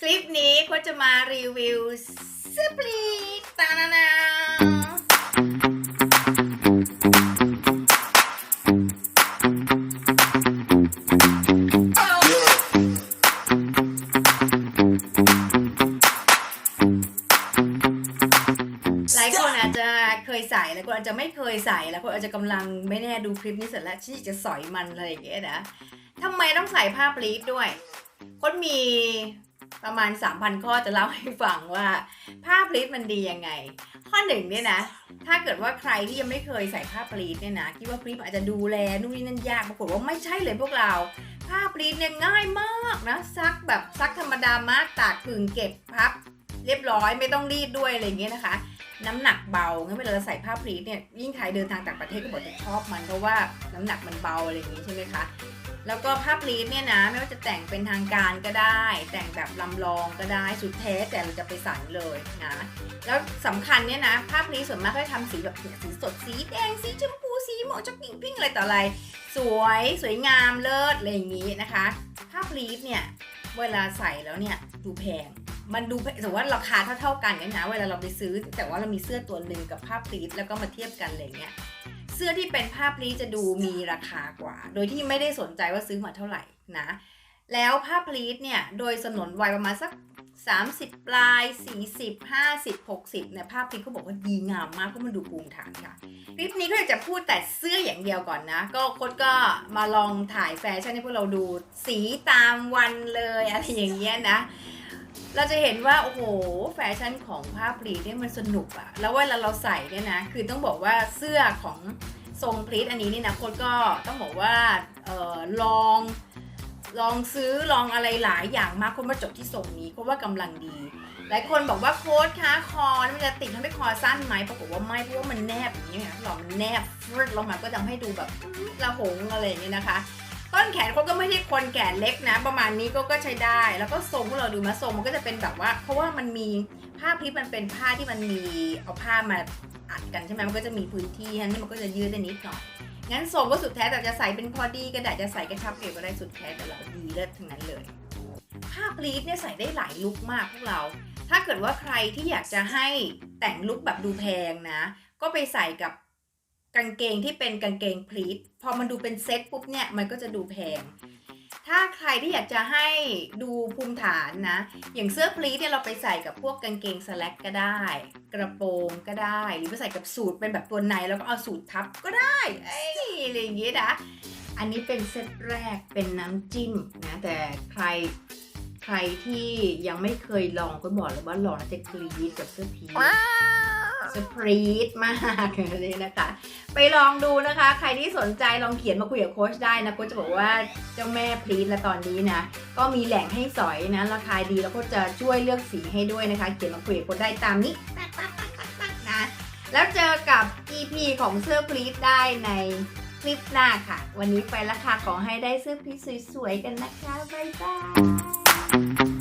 คลิปนี้โคชจะมารีวิวสปลีตตานานาหลายคนอาจจะเคยใส่หลายคนอาจจะไม่เคยใส่แล้วคนอาจจะกำลังไม่แน่ดูคลิปนี้เสร็จแล้วที่จะสอยมันอะไรอย่างเงี้ยนะทำไมต้องใส่ผ้าปลีทด้วย คนมีประมาณ 3,000 ข้อจะเล่าให้ฟังว่าผ้าพลีทมันดียังไง ข้อหนึ่งเนี่ยนะ ถ้าเกิดว่าใครที่ยังไม่เคยใส่ผ้าพลีทเนี่ยนะคิดว่าพลีทอาจจะดูแลนู่นนี่นั่นยากปรากฏว่าไม่ใช่เลยพวกเรา ผ้าพลีทเนี่ยง่ายมากนะซักแบบซักธรรมดามากตากผึ่งเก็บพับ เรียบร้อยไม่ต้องรีดด้วยอะไรอย่างเงี้ยนะคะ น้ำหนักเบางั้นเวลาใส่ผ้าพลีทเนี่ยยิ่งใครเดินทางต่างประเทศก็บอกจะชอบมันเพราะว่าน้ำหนักมันเบาอะไรอย่างงี้ใช่ไหมคะแล้วก็ภาพลีฟเนี่ยนะไม่ว่าจะแต่งเป็นทางการก็ได้ แต่งแบบลำลองก็ได้สุดแท้แต่เราจะไปสั่นเลยนะแล้วสำคัญเนี่ยนะภาพลีฟส่วนมากเขาจะทำสีแบบสีสดสีแดงสีชมพูสีหมอกช็อกกิ้งพิ้งอะไรต่ออะไร สวยสวยงามเลิศอะไรอย่างนี้นะคะภาพลีฟเนี่ยเวลาใส่แล้วเนี่ยดูแพง มันดูแพงสมมติว่าราคาเท่าๆกันเนี่ยนะเวลาเราไปซื้อ แต่ว่าเรามีเสื้อตัวหนึ่งกับภาพลีฟแล้วก็มาเทียบกันอะไรเงี้ยเสื้อที่เป็นผ้าพลีจะดูมีราคากว่า โดยที่ไม่ได้สนใจว่าซื้อมาเท่าไหร่นะ แล้วผ้าพลีทเนี่ยโดยสนนวัยประมาณสัก 30 ปลาย 40 50 60เนี่ยผ้าพลีทเขาบอกว่าดีงามมากเพราะมันดูภูมิฐานค่ะคลิปนี้ก็จะพูดแต่เสื้ออย่างเดียวก่อนนะ ก็คนก็มาลองถ่ายแฟชั่นให้พวกเราดูสีตามวันเลยอะไรอย่างเงี้ยนะ เราจะเห็นว่าโอ้โหแฟชั่นของผ้าพลีทเนี่ยมันสนุกอะแล้วเวลาเราใส่เนี่ยนะคือต้องบอกว่าเสื้อของทรงพลีทอันนี้นี่นะคนก็ต้องบอกว่าออลองลองซื้อลองอะไรหลายอย่างมากคนมาจบที่ทรงนี้เพราะว่ากำลังดี หลายคนบอกว่าโค้ดคะคอมันจะติดทำให้คอสั้นไหมปรากฏว่าไม่เพราะว่ามันแนบอย่างนี้ไงหรอมันแนบฟรึดลงมาก็ทำให้ดูแบบระหงอะไรอย่างนี้นะคะ ต้นแขนเขาก็ไม่ใช่คนแขนเล็กนะ ประมาณนี้ก็ก็ใช้ได้ แล้วก็ทรงพวกเราดูมาทรงมันก็จะเป็นแบบว่า เพราะว่ามันมีผ้าพลิปมันเป็นผ้าที่มันมีเอาผ้ามาอัดกันใช่ไหมมันก็จะมีพื้นที่อันนี้มันก็จะยืดได้นิดหน่อยงั้นทรงก็สุดแท้แต่จะใส่เป็นพอดีก็ได้จะใส่กระชับเอวก็ได้สุดแท้แต่เราดีเลิศทั้งนั้นเลยผ้าพลีทเนี่ยใส่ได้หลายลุคมากพวกเรา ถ้าเกิดว่าใครที่อยากจะให้แต่งลุคแบบดูแพงนะ ก็ไปใส่กับ กางเกงที่เป็นกางเกงพลีทพอมันดูเป็นเซ็ตปุ๊บเนี่ยมันก็จะดูแพง ถ้าใครที่อยากจะให้ดูภูมิฐานนะ อย่างเสื้อพลีทเนี่ยเราไปใส่กับพวกกางเกงสแลกก็ได้ กระโปรงก็ได้ หรือไปใส่กับสูทเป็นแบบตัวในแล้วก็เอาสูททับก็ได้เอ้ยอะไรอย่างเงี้ยนะอันนี้เป็นเซตแรกเป็นน้ำจิ้มนะแต่ใครใครที่ยังไม่เคยลองก็บอกเลยว่าลองแล้วจะกรี๊ดกับเสื้อพีท สปรีดมากเลยนะคะ ไปลองดูนะคะ ใครที่สนใจลองเขียนมาคุยกับโค้ชได้นะโค้ชจะบอกว่าเจ้าแม่พรีดและตอนนี้นะ ก็มีแหล่งให้สอยนะ ราคาดีแล้วก็จะช่วยเลือกสีให้ด้วยนะคะ เขียนมาคุยกับโค้ชได้ตามนี้นะ แล้วเจอกับ EP ของเสื้อพรีดได้ในคลิปหน้าค่ะ วันนี้ไปล้วค่ะขอให้ได้เสื้อพรีดสวยๆกันนะคะ บ๊ายบาย